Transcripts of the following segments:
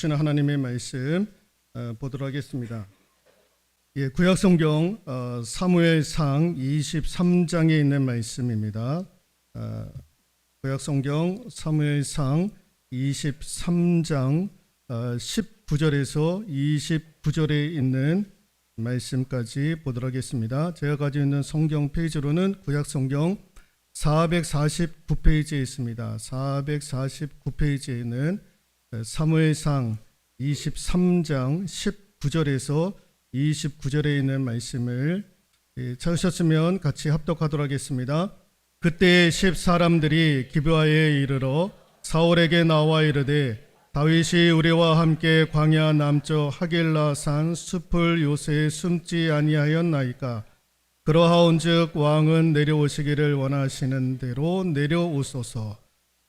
주시는 하나님의 말씀 어, 보도록 하겠습니다. 예, 구약 성경 어, 사무엘상 23장에 있는 말씀입니다. 어, 구약 성경 사무엘상 23장 어, 19절에서 29절에 있는 말씀까지 보도록 하겠습니다. 제가 가지고 있는 성경 페이지로는 구약 성경 449페이지에 있습니다. 449페이지에 있는 사무엘상 23장 19절에서 29절에 있는 말씀을 예, 찾으셨으면 같이 합독하도록 하겠습니다. 그때 십 사람들이 기브아에 이르러 사울에게 나와 이르되 다윗이 우리와 함께 광야 남쪽 하길라 산 숲을 요새에 숨지 아니하였나이까 그러하온즉 왕은 내려오시기를 원하시는 대로 내려오소서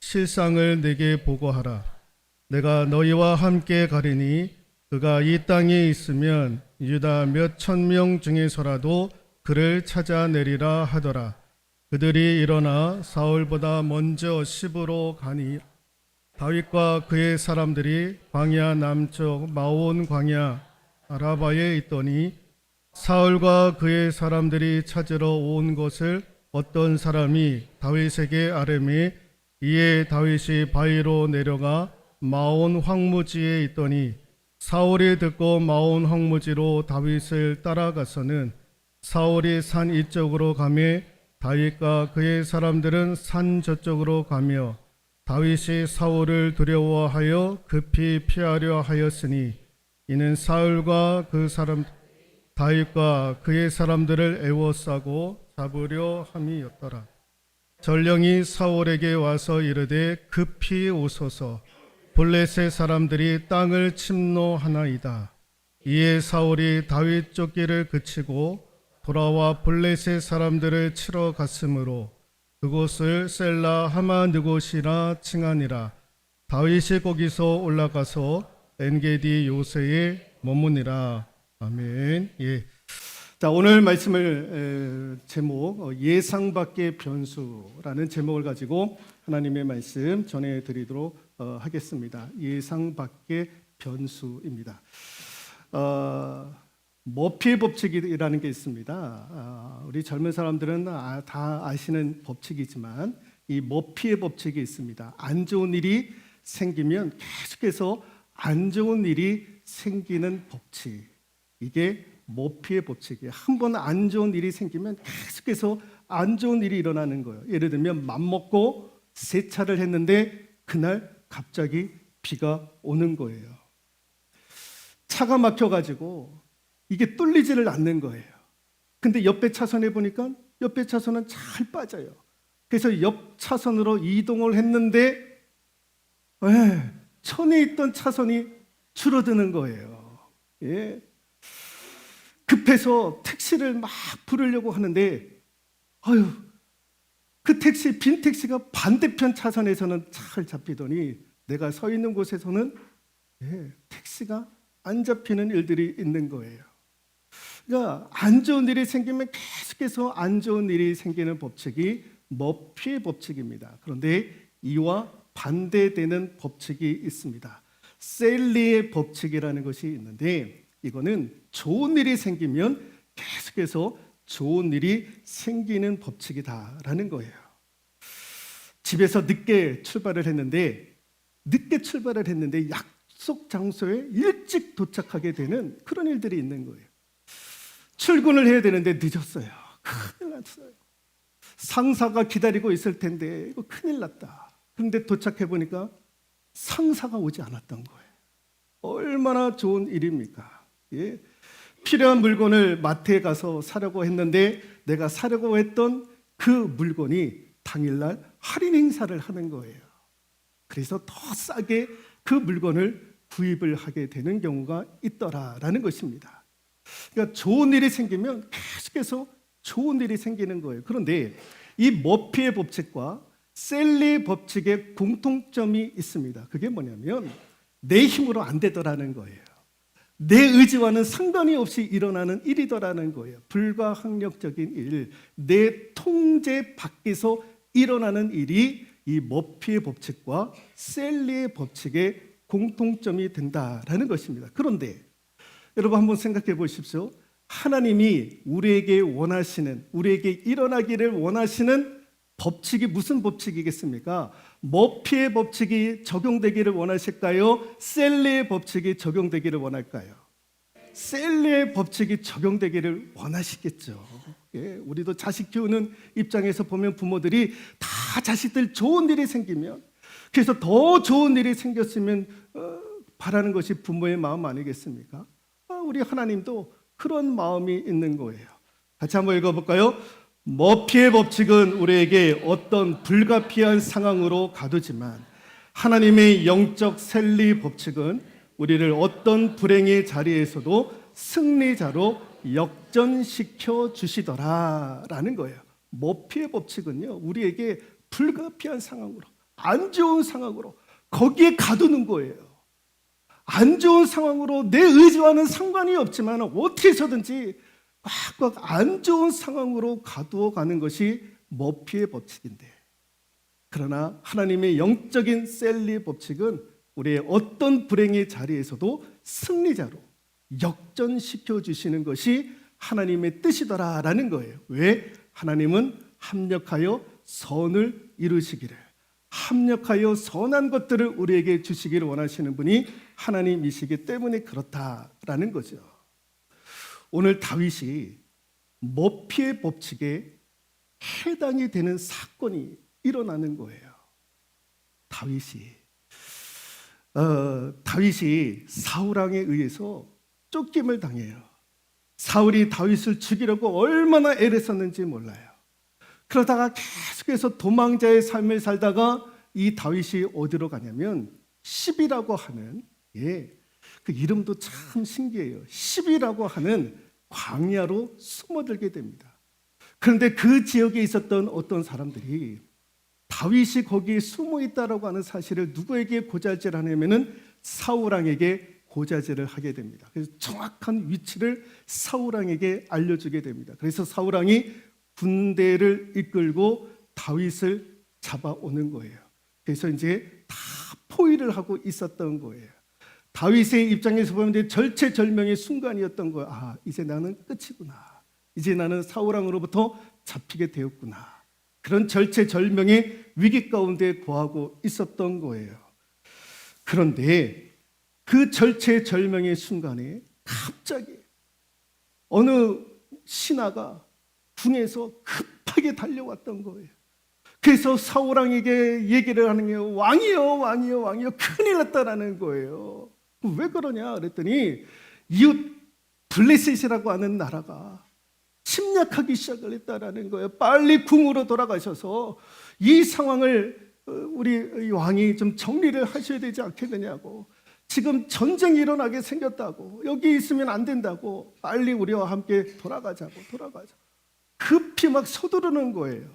실상을 내게 보고하라. 내가 너희와 함께 가리니 그가 이 땅에 있으면 유다 몇 천 명 중에서라도 그를 찾아내리라 하더라. 그들이 일어나 사울보다 먼저 시부로 가니 다윗과 그의 사람들이 광야 남쪽 마온 광야 아라바에 있더니 사울과 그의 사람들이 찾으러 온 것을 어떤 사람이 다윗에게 아뢰매 이에 다윗이 바위로 내려가 마온 황무지에 있더니 사울이 듣고 마온 황무지로 다윗을 따라가서는 사울이 산 이쪽으로 가매 다윗과 그의 사람들은 산 저쪽으로 가며 다윗이 사울을 두려워하여 급히 피하려 하였으니 이는 사울과 그 사람 다윗과 그의 사람들을 애워싸고 잡으려 함이었더라. 전령이 사울에게 와서 이르되 급히 오소서 블레셋 사람들이 땅을 침노하나이다. 이에 사울이 다윗 쫓기를 그치고 돌아와 블레셋 사람들을 치러 갔으므로 그곳을 셀라 하마 느곳이라 칭하니라. 다윗이 거기서 올라가서 엔게디 요새에 머무니라. 아멘. 예. 자 오늘 말씀을 에, 제목 어, 예상 밖의 변수라는 제목을 가지고 하나님의 말씀 전해 드리도록 어, 하겠습니다. 예상 밖의 변수입니다. 어, 머피의 법칙이라는 게 있습니다. 아, 우리 젊은 사람들은 아, 다 아시는 법칙이지만 이 머피의 법칙이 있습니다. 안 좋은 일이 생기면 계속해서 안 좋은 일이 생기는 법칙. 이게 머피의 법칙이에요. 한 번 안 좋은 일이 생기면 계속해서 안 좋은 일이 일어나는 거예요. 예를 들면 맘 먹고 세차를 했는데 그날 갑자기 비가 오는 거예요. 차가 막혀가지고 이게 뚫리지를 않는 거예요. 근데 옆에 차선에 보니까 옆에 차선은 잘 빠져요. 그래서 옆 차선으로 이동을 했는데 에, 천에 있던 차선이 줄어드는 거예요. 예. 급해서 택시를 막 부르려고 하는데 아유 그 택시 빈 택시가 반대편 차선에서는 잘 잡히더니 내가 서 있는 곳에서는 예, 택시가 안 잡히는 일들이 있는 거예요. 그러니까 안 좋은 일이 생기면 계속해서 안 좋은 일이 생기는 법칙이 머피의 법칙입니다. 그런데 이와 반대되는 법칙이 있습니다. 셀리의 법칙이라는 것이 있는데 이거는 좋은 일이 생기면 계속해서 좋은 일이 생기는 법칙이다라는 거예요. 집에서 늦게 출발을 했는데 늦게 출발을 했는데 약속 장소에 일찍 도착하게 되는 그런 일들이 있는 거예요. 출근을 해야 되는데 늦었어요. 큰일 났어요. 상사가 기다리고 있을 텐데 이거 큰일 났다. 그런데 도착해 보니까 상사가 오지 않았던 거예요. 얼마나 좋은 일입니까? 예. 필요한 물건을 마트에 가서 사려고 했는데 내가 사려고 했던 그 물건이 당일날 할인 행사를 하는 거예요. 그래서 더 싸게 그 물건을 구입을 하게 되는 경우가 있더라라는 것입니다. 그러니까 좋은 일이 생기면 계속해서 좋은 일이 생기는 거예요. 그런데 이 머피의 법칙과 셀리의 법칙의 공통점이 있습니다. 그게 뭐냐면 내 힘으로 안 되더라는 거예요. 내 의지와는 상관이 없이 일어나는 일이더라는 거예요. 불가항력적인 일, 내 통제 밖에서 일어나는 일이 이 머피의 법칙과 셀리의 법칙의 공통점이 된다라는 것입니다. 그런데 여러분 한번 생각해 보십시오. 하나님이 우리에게 원하시는 우리에게 일어나기를 원하시는 법칙이 무슨 법칙이겠습니까? 머피의 법칙이 적용되기를 원하실까요? 셀리의 법칙이 적용되기를 원할까요? 셀리의 법칙이 적용되기를 원하시겠죠. 예, 우리도 자식 키우는 입장에서 보면 부모들이 다 자식들 좋은 일이 생기면 그래서 더 좋은 일이 생겼으면 어, 바라는 것이 부모의 마음 아니겠습니까? 아, 우리 하나님도 그런 마음이 있는 거예요. 같이 한번 읽어볼까요? 머피의 법칙은 우리에게 어떤 불가피한 상황으로 가두지만 하나님의 영적 셀리 법칙은 우리를 어떤 불행의 자리에서도 승리자로 역전시켜 주시더라라는 거예요. 머피의 법칙은요 우리에게 불가피한 상황으로 안 좋은 상황으로 거기에 가두는 거예요. 안 좋은 상황으로 내 의지와는 상관이 없지만 어떻게 해서든지 꽉꽉 안 좋은 상황으로 가두어 가는 것이 머피의 법칙인데 그러나 하나님의 영적인 셀리 법칙은 우리의 어떤 불행의 자리에서도 승리자로 역전시켜 주시는 것이 하나님의 뜻이더라라는 거예요. 왜? 하나님은 합력하여 선을 이루시기를 합력하여 선한 것들을 우리에게 주시기를 원하시는 분이 하나님이시기 때문에 그렇다라는 거죠. 오늘 다윗이 머피의 법칙에 해당이 되는 사건이 일어나는 거예요. 다윗이 어, 다윗이 사울 왕에 의해서 쫓김을 당해요. 사울이 다윗을 죽이려고 얼마나 애를 썼는지 몰라요. 그러다가 계속해서 도망자의 삶을 살다가 이 다윗이 어디로 가냐면 십이라고 하는 예, 그 이름도 참 신기해요. 십이라고 하는 광야로 숨어들게 됩니다. 그런데 그 지역에 있었던 어떤 사람들이 다윗이 거기에 숨어 있다라고 하는 사실을 누구에게 고자질하냐면은 사울 왕에게 고자질을 하게 됩니다. 그래서 정확한 위치를 사울 왕에게 알려주게 됩니다. 그래서 사울 왕이 군대를 이끌고 다윗을 잡아오는 거예요. 그래서 이제 다 포위를 하고 있었던 거예요. 다윗의 입장에서 보면 절체절명의 순간이었던 거예요. 아, 이제 나는 끝이구나. 이제 나는 사울 왕으로부터 잡히게 되었구나. 그런 절체절명의 위기 가운데 거하고 있었던 거예요. 그런데 그 절체절명의 순간에 갑자기 어느 신하가 궁에서 급하게 달려왔던 거예요. 그래서 사울왕에게 얘기를 하는 게 왕이요, 왕이요, 왕이요, 큰일 났다라는 거예요. 왜 그러냐 그랬더니 이웃 블레셋이라고 하는 나라가 침략하기 시작을 했다라는 거예요. 빨리 궁으로 돌아가셔서 이 상황을 어, 우리 왕이 좀 정리를 하셔야 되지 않겠느냐고. 지금 전쟁이 일어나게 생겼다고. 여기 있으면 안 된다고. 빨리 우리와 함께 돌아가자고. 돌아가자. 급히 막 서두르는 거예요.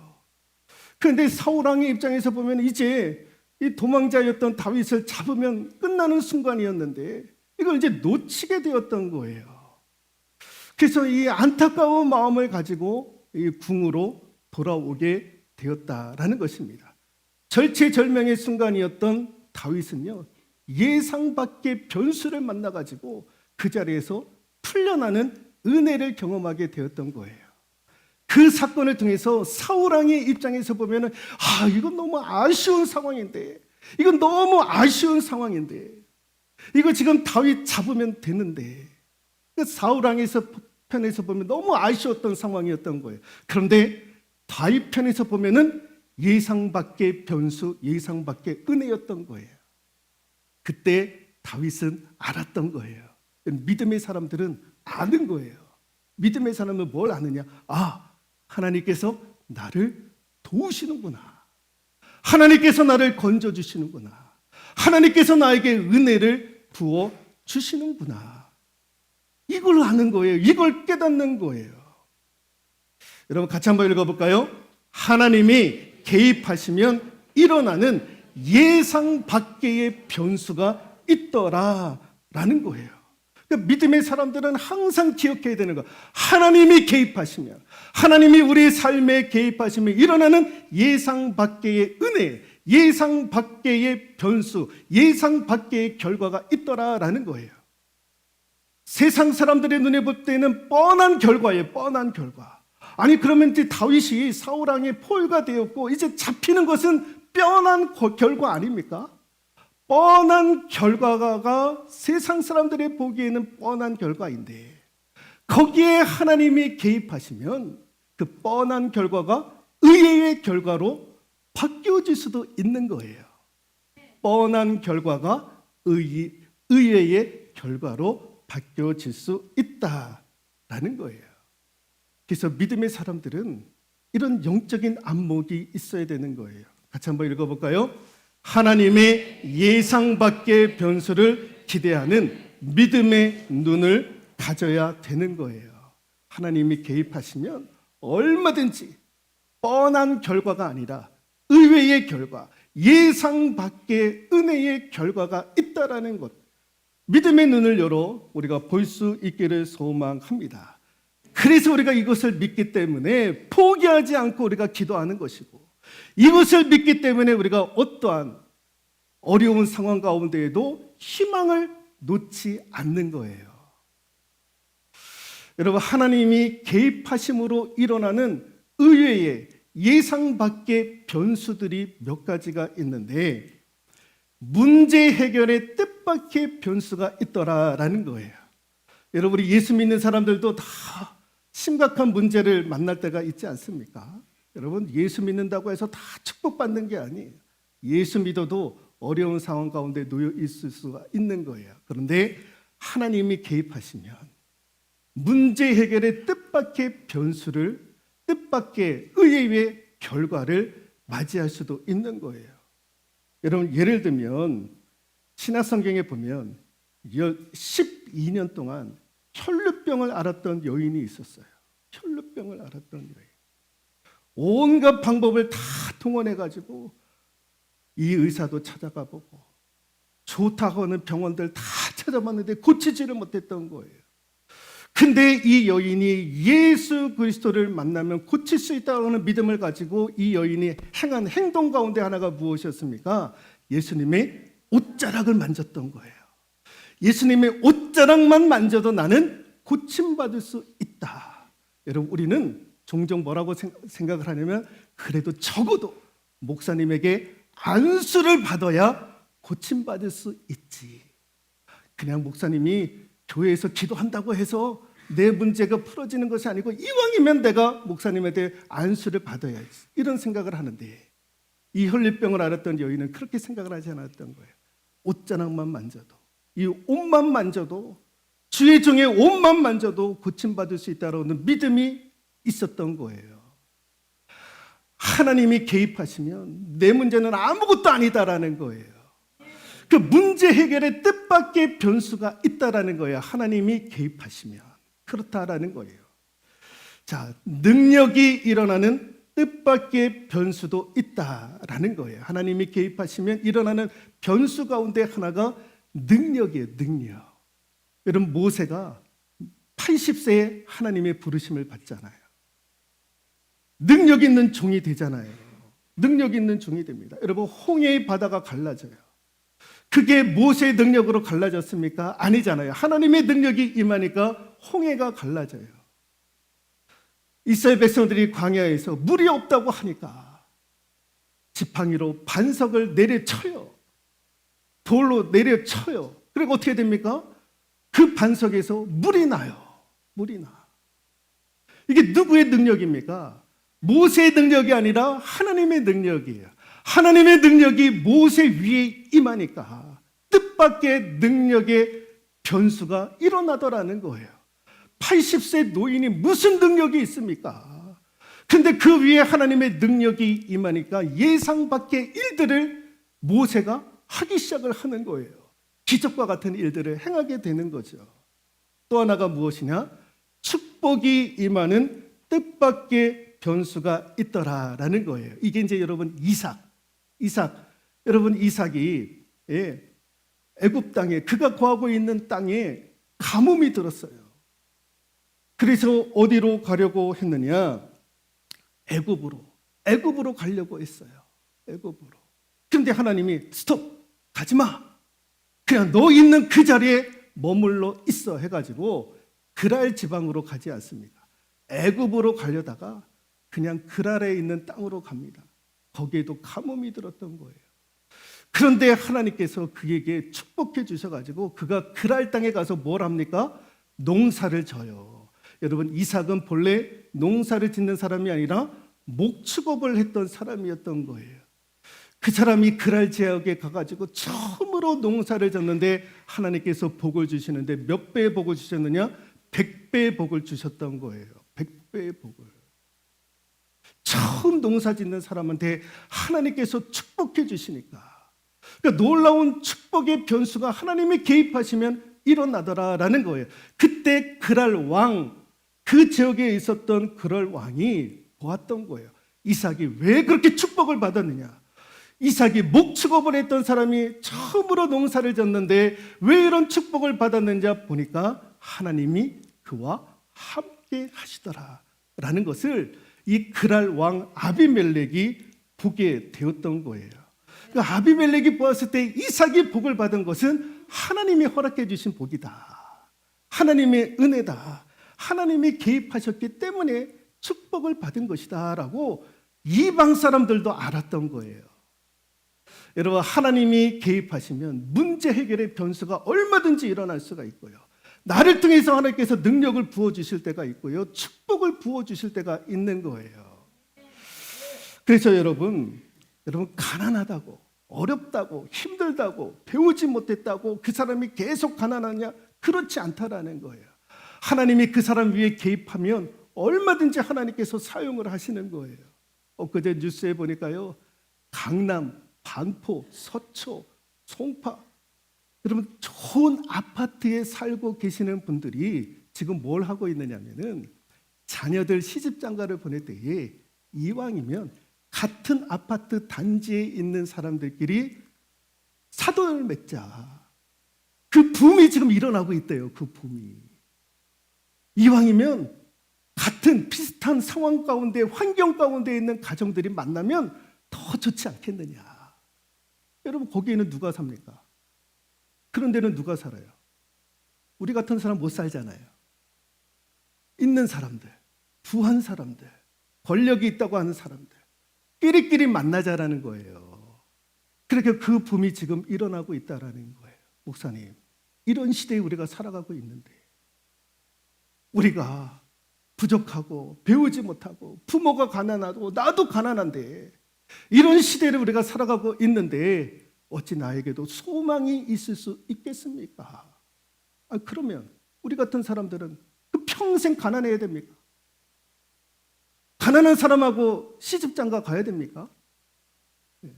그런데 사울 왕의 입장에서 보면 이제 이 도망자였던 다윗을 잡으면 끝나는 순간이었는데 이걸 이제 놓치게 되었던 거예요. 그래서 이 안타까운 마음을 가지고 이 궁으로 돌아오게 되었다라는 것입니다. 절체절명의 순간이었던 다윗은요 예상 밖의 변수를 만나 가지고 그 자리에서 풀려나는 은혜를 경험하게 되었던 거예요. 그 사건을 통해서 사울 왕의 입장에서 보면은 아 이건 너무 아쉬운 상황인데 이건 너무 아쉬운 상황인데 이거 지금 다윗 잡으면 되는데 그 사울 왕에서 편에서 보면 너무 아쉬웠던 상황이었던 거예요. 그런데 다윗 편에서 보면은 예상 밖의 변수, 예상 밖의 은혜였던 거예요. 그때 다윗은 알았던 거예요. 믿음의 사람들은 아는 거예요. 믿음의 사람은 뭘 아느냐? 아, 하나님께서 나를 도우시는구나. 하나님께서 나를 건져 주시는구나. 하나님께서 나에게 은혜를 부어 주시는구나. 이걸 아는 거예요. 이걸 깨닫는 거예요. 여러분 같이 한번 읽어볼까요? 하나님이 개입하시면 일어나는 예상 밖의 변수가 있더라 라는 거예요. 그러니까 믿음의 사람들은 항상 기억해야 되는 거. 하나님이 개입하시면, 하나님이 우리의 삶에 개입하시면 일어나는 예상 밖의 은혜, 예상 밖의 변수, 예상 밖의 결과가 있더라라는 거예요. 세상 사람들의 눈에 볼 때는 뻔한 결과예요. 뻔한 결과. 아니 그러면 이제 다윗이 사울 왕의 포위가 되었고 이제 잡히는 것은 뻔한 거- 결과 아닙니까? 뻔한 결과가 세상 사람들의 보기에는 뻔한 결과인데 거기에 하나님이 개입하시면 그 뻔한 결과가 의외의 결과로 바뀌어질 수도 있는 거예요. 뻔한 결과가 의, 의외의 결과로 바뀌어질 수 있다라는 거예요. 그래서 믿음의 사람들은 이런 영적인 안목이 있어야 되는 거예요. 같이 한번 읽어볼까요? 하나님의 예상 밖의 변수를 기대하는 믿음의 눈을 가져야 되는 거예요. 하나님이 개입하시면 얼마든지 뻔한 결과가 아니라 의외의 결과, 예상 밖의 은혜의 결과가 있다라는 것. 믿음의 눈을 열어 우리가 볼 수 있기를 소망합니다. 그래서 우리가 이것을 믿기 때문에 포기하지 않고 우리가 기도하는 것이고 이것을 믿기 때문에 우리가 어떠한 어려운 상황 가운데에도 희망을 놓지 않는 거예요. 여러분 하나님이 개입하심으로 일어나는 의외의 예상 밖의 변수들이 몇 가지가 있는데 문제 해결의 뜻밖의 변수가 있더라라는 거예요. 여러분 우리 예수 믿는 사람들도 다 심각한 문제를 만날 때가 있지 않습니까? 여러분 예수 믿는다고 해서 다 축복받는 게 아니에요. 예수 믿어도 어려운 상황 가운데 놓여 있을 수가 있는 거예요. 그런데 하나님이 개입하시면 문제 해결의 뜻밖의 변수를 뜻밖의 의외의 결과를 맞이할 수도 있는 거예요. 여러분 예를 들면 신약 성경에 보면 12년 동안 혈루병을 앓았던 여인이 있었어요. 혈루병을 앓았던 여인. 온갖 방법을 다 동원해 가지고 이 의사도 찾아가 보고 좋다고 하는 병원들 다 찾아봤는데 고치지를 못했던 거예요. 근데 이 여인이 예수 그리스도를 만나면 고칠 수 있다는 믿음을 가지고 이 여인이 행한 행동 가운데 하나가 무엇이었습니까? 예수님의 옷자락을 만졌던 거예요. 예수님의 옷자락만 만져도 나는 고침받을 수 있다. 여러분, 우리는 종종 뭐라고 생- 생각을 하냐면 그래도 적어도 목사님에게 안수를 받아야 고침받을 수 있지. 그냥 목사님이 교회에서 기도한다고 해서 내 문제가 풀어지는 것이 아니고 이왕이면 내가 목사님에 대해 안수를 받아야지. 이런 생각을 하는데 이 혈류병을 앓았던 여인은 그렇게 생각을 하지 않았던 거예요. 옷자락만 만져도 이 옷만 만져도 주의 종의 옷만 만져도 고침받을 수 있다는 믿음이 있었던 거예요. 하나님이 개입하시면 내 문제는 아무것도 아니다라는 거예요. 그 문제 해결의 뜻밖의 변수가 있다라는 거예요. 하나님이 개입하시면 그렇다라는 거예요. 자, 능력이 일어나는 뜻밖의 변수도 있다라는 거예요. 하나님이 개입하시면 일어나는 변수 가운데 하나가 능력이에요. 능력. 여러분 모세가 80세에 하나님의 부르심을 받잖아요. 능력 있는 종이 되잖아요. 능력 있는 종이 됩니다. 여러분 홍해의 바다가 갈라져요. 그게 모세의 능력으로 갈라졌습니까? 아니잖아요. 하나님의 능력이 임하니까 홍해가 갈라져요. 이스라엘 백성들이 광야에서 물이 없다고 하니까 지팡이로 반석을 내려쳐요. 돌로 내려쳐요. 그리고 어떻게 됩니까? 그 반석에서 물이 나요. 물이 나. 이게 누구의 능력입니까? 모세의 능력이 아니라 하나님의 능력이에요. 하나님의 능력이 모세 위에 임하니까 뜻밖의 능력의 변수가 일어나더라는 거예요. 80세 노인이 무슨 능력이 있습니까? 근데 그 위에 하나님의 능력이 임하니까 예상 밖의 일들을 모세가 하기 시작을 하는 거예요. 기적과 같은 일들을 행하게 되는 거죠. 또 하나가 무엇이냐? 축복이 임하는 뜻밖의 변수가 있더라라는 거예요. 이게 이제 여러분 이삭, 이삭, 여러분 이삭이 예, 애굽 땅에 그가 거하고 있는 땅에 가뭄이 들었어요. 그래서 어디로 가려고 했느냐? 애굽으로, 애굽으로 가려고 했어요. 애굽으로. 그런데 하나님이 스톱, 가지 마. 그냥 너 있는 그 자리에 머물러 있어 해가지고 그랄 지방으로 가지 않습니다. 애굽으로 가려다가 그냥 그랄에 있는 땅으로 갑니다. 거기에도 가뭄이 들었던 거예요. 그런데 하나님께서 그에게 축복해 주셔가지고 그가 그랄 땅에 가서 뭘 합니까? 농사를 져요. 여러분 이삭은 본래 농사를 짓는 사람이 아니라 목축업을 했던 사람이었던 거예요. 그 사람이 그랄 지역에 가가지고 처음으로 농사를 졌는데 하나님께서 복을 주시는데 몇 배의 복을 주셨느냐? 백 배의 복을 주셨던 거예요. 백 배의 복을. 처음 농사 짓는 사람한테 하나님께서 축복해 주시니까. 그러니까 놀라운 축복의 변수가 하나님이 개입하시면 일어나더라라는 거예요. 그때 그랄 왕, 그 지역에 있었던 그럴 왕이 보았던 거예요. 이삭이 왜 그렇게 축복을 받았느냐? 이삭이 목축업을 했던 사람이 처음으로 농사를 졌는데 왜 이런 축복을 받았는지 보니까 하나님이 그와 함께 하시더라라는 것을 이 그랄 왕 아비멜렉이 보게 되었던 거예요. 그 아비멜렉이 보았을 때 이삭이 복을 받은 것은 하나님이 허락해 주신 복이다. 하나님의 은혜다. 하나님이 개입하셨기 때문에 축복을 받은 것이다라고 이방 사람들도 알았던 거예요. 여러분 하나님이 개입하시면 문제 해결의 변수가 얼마든지 일어날 수가 있고요. 나를 통해서 하나님께서 능력을 부어 주실 때가 있고요. 축복을 부어 주실 때가 있는 거예요. 그래서 여러분, 여러분 가난하다고 어렵다고 힘들다고 배우지 못했다고 그 사람이 계속 가난하냐? 그렇지 않다라는 거예요. 하나님이 그 사람 위에 개입하면 얼마든지 하나님께서 사용을 하시는 거예요. 엊그제 뉴스에 보니까요. 강남, 반포, 서초, 송파 여러분 좋은 아파트에 살고 계시는 분들이 지금 뭘 하고 있느냐면은 자녀들 시집 장가를 보낼 때에 이왕이면 같은 아파트 단지에 있는 사람들끼리 사돈을 맺자. 그 붐이 지금 일어나고 있대요. 그 붐이. 이왕이면 같은 비슷한 상황 가운데 환경 가운데 있는 가정들이 만나면 더 좋지 않겠느냐. 여러분 거기에는 누가 삽니까? 그런 데는 누가 살아요? 우리 같은 사람 못 살잖아요. 있는 사람들, 부한 사람들, 권력이 있다고 하는 사람들, 끼리끼리 만나자라는 거예요. 그렇게 그 붐이 지금 일어나고 있다라는 거예요. 목사님, 이런 시대에 우리가 살아가고 있는데, 우리가 부족하고 배우지 못하고 부모가 가난하고 나도 가난한데, 이런 시대를 우리가 살아가고 있는데, 어찌 나에게도 소망이 있을 수 있겠습니까? 아, 그러면 우리 같은 사람들은 그 평생 가난해야 됩니까? 가난한 사람하고 시집장가 가야 됩니까? 네.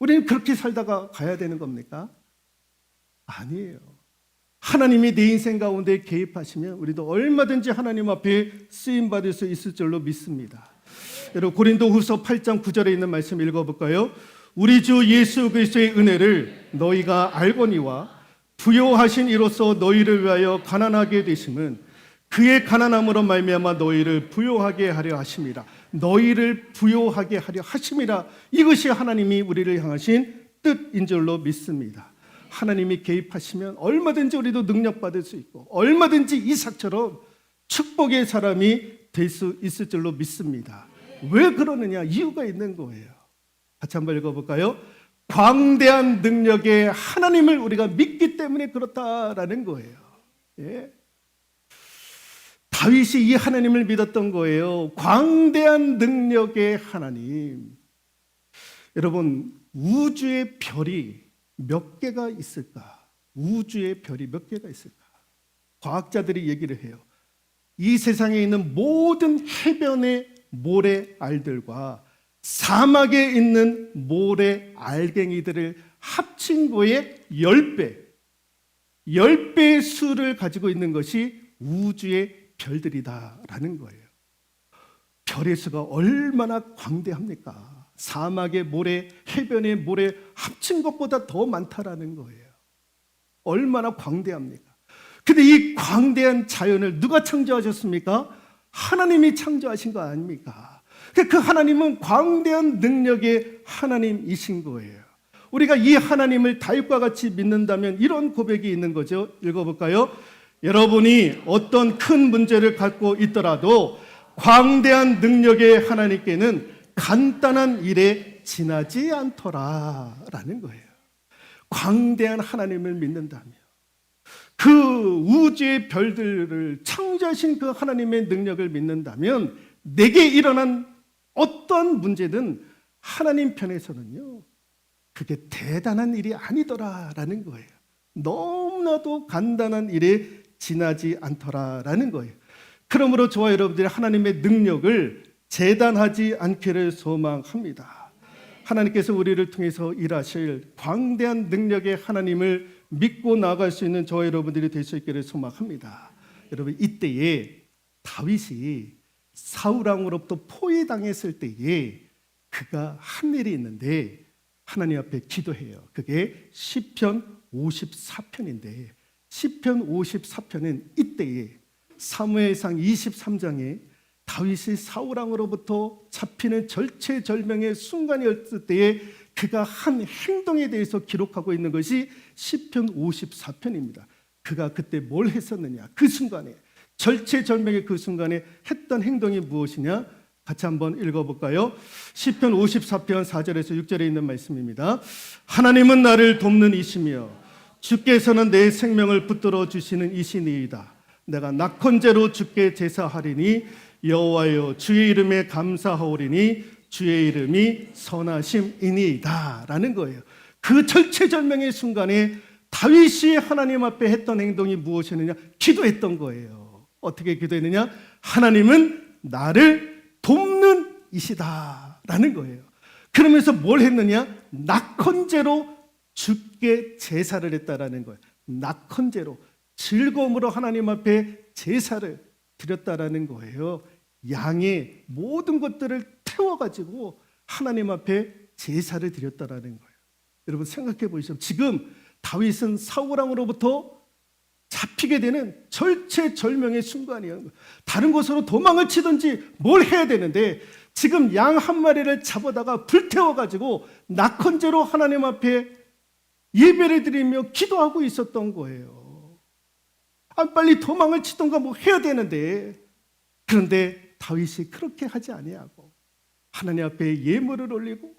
우리는 그렇게 살다가 가야 되는 겁니까? 아니에요. 하나님이 내 인생 가운데 개입하시면 우리도 얼마든지 하나님 앞에 쓰임 받을 수 있을 줄로 믿습니다. 여러분 고린도 후서 8장 9절에 있는 말씀 읽어볼까요? 우리 주 예수 그리스도의 은혜를 너희가 알거니와 부요하신 이로써 너희를 위하여 가난하게 되심은 그의 가난함으로 말미암아 너희를 부요하게 하려 하심이라 너희를 부요하게 하려 하심이라 이것이 하나님이 우리를 향하신 뜻인 줄로 믿습니다. 하나님이 개입하시면 얼마든지 우리도 능력 받을 수 있고 얼마든지 이삭처럼 축복의 사람이 될 수 있을 줄로 믿습니다. 왜 그러느냐 이유가 있는 거예요. 같이 한번 읽어볼까요? 광대한 능력의 하나님을 우리가 믿기 때문에 그렇다라는 거예요. 예. 다윗이 이 하나님을 믿었던 거예요. 광대한 능력의 하나님. 여러분, 우주의 별이 몇 개가 있을까? 우주의 별이 몇 개가 있을까? 과학자들이 얘기를 해요. 이 세상에 있는 모든 해변의 모래 알들과 사막에 있는 모래 알갱이들을 합친 거의 10배, 10배의 수를 가지고 있는 것이 우주의 별들이다라는 거예요. 별의 수가 얼마나 광대합니까? 사막의 모래, 해변의 모래 합친 것보다 더 많다라는 거예요. 얼마나 광대합니까? 근데 이 광대한 자연을 누가 창조하셨습니까? 하나님이 창조하신 거 아닙니까? 그 하나님은 광대한 능력의 하나님이신 거예요. 우리가 이 하나님을 다윗과 같이 믿는다면 이런 고백이 있는 거죠. 읽어볼까요? 여러분이 어떤 큰 문제를 갖고 있더라도 광대한 능력의 하나님께는 간단한 일에 지나지 않더라라는 거예요. 광대한 하나님을 믿는다면 그 우주의 별들을 창조하신 그 하나님의 능력을 믿는다면 내게 일어난 어떤 문제든 하나님 편에서는요 그게 대단한 일이 아니더라라는 거예요. 너무나도 간단한 일에 지나지 않더라라는 거예요. 그러므로 저와 여러분들이 하나님의 능력을 재단하지 않기를 소망합니다. 하나님께서 우리를 통해서 일하실 광대한 능력의 하나님을 믿고 나아갈 수 있는 저와 여러분들이 될 수 있기를 소망합니다. 여러분 이때에 다윗이 사울 왕으로부터 포위당했을 때에 그가 한 일이 있는데 하나님 앞에 기도해요. 그게 시편 54편인데 시편 54편은 이때에 사무엘상 23장에 다윗이 사울 왕으로부터 잡히는 절체절명의 순간이었을 때에 그가 한 행동에 대해서 기록하고 있는 것이 시편 54편입니다. 그가 그때 뭘 했었느냐? 그 순간에 절체절명의 그 순간에 했던 행동이 무엇이냐? 같이 한번 읽어볼까요? 시편 54편 4절에서 6절에 있는 말씀입니다. 하나님은 나를 돕는 이시며 주께서는 내 생명을 붙들어 주시는 이시니이다. 내가 낙헌제로 주께 제사하리니 여호와여 주의 이름에 감사하오리니 주의 이름이 선하심이니이다라는 거예요. 그 절체절명의 순간에 다윗이 하나님 앞에 했던 행동이 무엇이었느냐? 기도했던 거예요. 어떻게 기도했느냐? 하나님은 나를 돕는 이시다라는 거예요. 그러면서 뭘 했느냐? 낙헌제로 주께 제사를 했다라는 거예요. 낙헌제로 즐거움으로 하나님 앞에 제사를 드렸다라는 거예요. 양의 모든 것들을 태워 가지고 하나님 앞에 제사를 드렸다라는 거예요. 여러분 생각해 보시죠. 지금 다윗은 사울 왕으로부터 잡히게 되는 절체절명의 순간이에요. 다른 곳으로 도망을 치든지 뭘 해야 되는데 지금 양 한 마리를 잡아다가 불태워 가지고 낙헌제로 하나님 앞에 예배를 드리며 기도하고 있었던 거예요. 아, 빨리 도망을 치던가 뭐 해야 되는데 그런데 다윗이 그렇게 하지 아니하고 하나님 앞에 예물을 올리고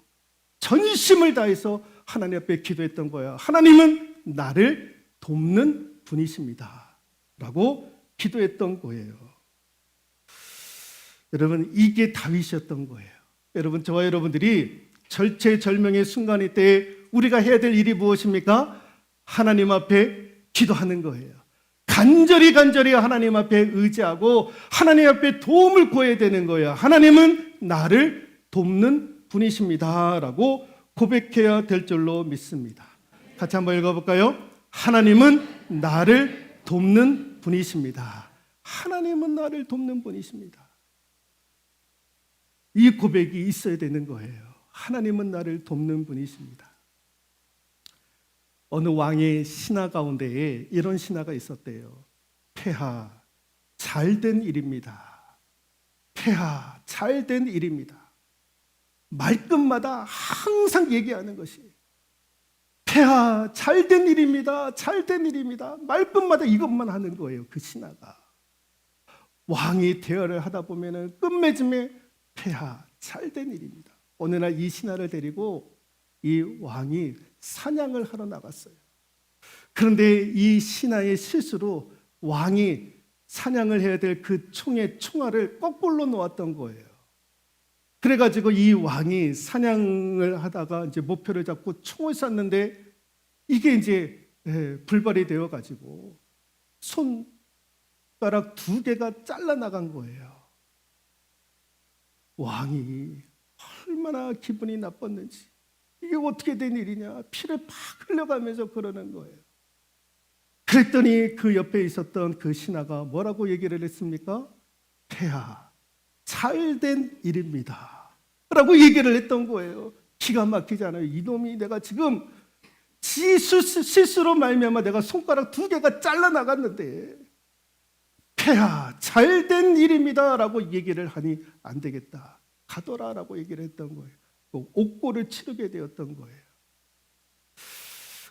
전심을 다해서 하나님 앞에 기도했던 거야. 하나님은 나를 돕는 분이십니다. 라고 기도했던 거예요. 여러분, 이게 다윗이었던 거예요. 여러분, 저와 여러분들이 절체절명의 순간일 때 우리가 해야 될 일이 무엇입니까? 하나님 앞에 기도하는 거예요. 간절히 간절히 하나님 앞에 의지하고 하나님 앞에 도움을 구해야 되는 거예요. 하나님은 나를 돕는 분이십니다라고 고백해야 될 줄로 믿습니다. 같이 한번 읽어볼까요? 하나님은 나를 돕는 분이십니다. 하나님은 나를 돕는 분이십니다. 이 고백이 있어야 되는 거예요. 하나님은 나를 돕는 분이십니다. 어느 왕의 신하 가운데에 이런 신하가 있었대요. 폐하, 잘된 일입니다. 폐하, 잘된 일입니다. 말끝마다 항상 얘기하는 것이 폐하, 잘된 일입니다. 잘된 일입니다. 말끝마다 이것만 하는 거예요. 그 신하가. 왕이 대화를 하다 보면은 끝맺음에 폐하, 잘된 일입니다. 어느 날 이 신하를 데리고 이 왕이 사냥을 하러 나갔어요. 그런데 이 신하의 실수로 왕이 사냥을 해야 될 그 총의 총알을 거꾸로 놓았던 거예요. 그래가지고 이 왕이 사냥을 하다가 이제 목표를 잡고 총을 쐈는데 이게 이제 예, 불발이 되어가지고 손가락 두 개가 잘라 나간 거예요. 왕이 얼마나 기분이 나빴는지 이게 어떻게 된 일이냐 피를 팍 흘려가면서 그러는 거예요. 그랬더니 그 옆에 있었던 그 신하가 뭐라고 얘기를 했습니까? 폐하, 잘된 일입니다. 라고 얘기를 했던 거예요. 기가 막히잖아요. 이놈이 내가 지금 지 실수- 실수로 말미암아 내가 손가락 두 개가 잘라 나갔는데 폐하 잘된 일입니다라고 얘기를 하니 안 되겠다. 가더라라고 얘기를 했던 거예요. 그 옥고를 치르게 되었던 거예요.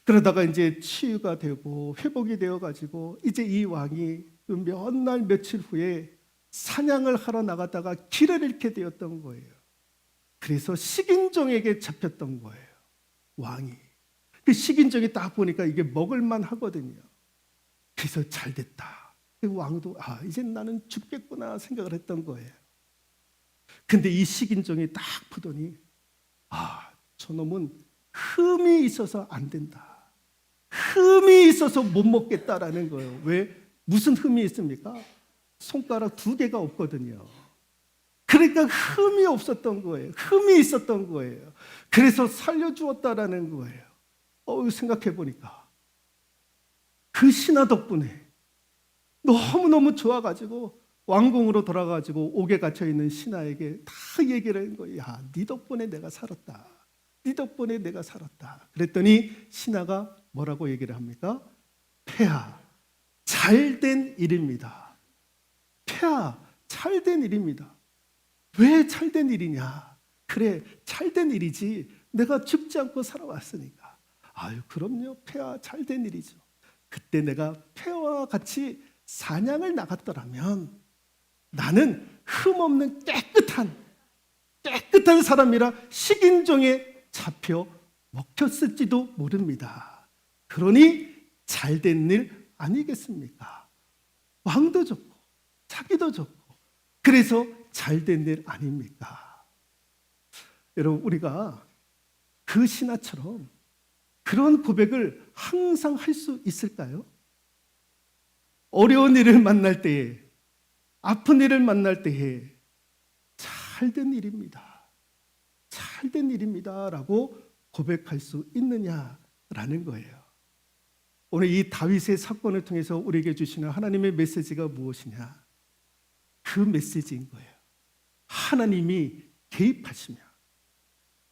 그러다가 이제 치유가 되고 회복이 되어 가지고 이제 이 왕이 그몇날 며칠 후에 사냥을 하러 나갔다가 길을 잃게 되었던 거예요. 그래서 식인종에게 잡혔던 거예요. 왕이. 그 식인종이 딱 보니까 이게 먹을만 하거든요. 그래서 잘 됐다. 그 왕도 아 이제 나는 죽겠구나 생각을 했던 거예요. 근데 이 식인종이 딱 보더니 아 저놈은 흠이 있어서 안 된다. 흠이 있어서 못 먹겠다라는 거예요. 왜? 무슨 흠이 있습니까? 손가락 두 개가 없거든요. 그러니까 흠이 없었던 거예요. 흠이 있었던 거예요. 그래서 살려주었다라는 거예요. 어 생각해 보니까 그 신하 덕분에 너무 너무 좋아가지고 왕궁으로 돌아가지고 옥에 갇혀 있는 신하에게 다 얘기를 한 거예요. 야, 네 덕분에 내가 살았다. 네 덕분에 내가 살았다. 그랬더니 신하가 뭐라고 얘기를 합니까? 폐하, 잘된 일입니다. 폐하, 잘된 일입니다. 왜 잘된 일이냐? 그래, 잘된 일이지. 내가 죽지 않고 살아왔으니까. 아유, 그럼요. 폐하, 잘된 일이죠. 그때 내가 폐하와 같이 사냥을 나갔더라면 나는 흠없는 깨끗한 깨끗한 사람이라 식인종에 잡혀 먹혔을지도 모릅니다. 그러니 잘된 일 아니겠습니까? 왕도 좋고 자기도 좋고 그래서 잘 된 일 아닙니까? 여러분 우리가 그 신하처럼 그런 고백을 항상 할 수 있을까요? 어려운 일을 만날 때에 아픈 일을 만날 때에 잘 된 일입니다. 잘 된 일입니다 라고 고백할 수 있느냐라는 거예요. 오늘 이 다윗의 사건을 통해서 우리에게 주시는 하나님의 메시지가 무엇이냐? 그 메시지인 거예요. 하나님이 개입하시며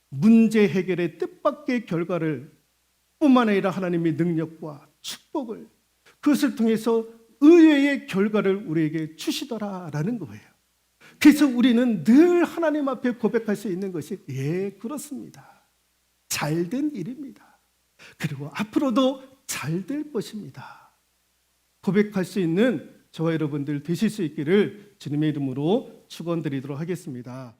문제 해결의 뜻밖의 결과를 뿐만 아니라 하나님의 능력과 축복을 그것을 통해서 의외의 결과를 우리에게 주시더라라는 거예요. 그래서 우리는 늘 하나님 앞에 고백할 수 있는 것이 예, 그렇습니다. 잘된 일입니다. 그리고 앞으로도 잘 될 것입니다. 고백할 수 있는 저와 여러분들 되실 수 있기를 주님의 이름으로 축원드리도록 하겠습니다.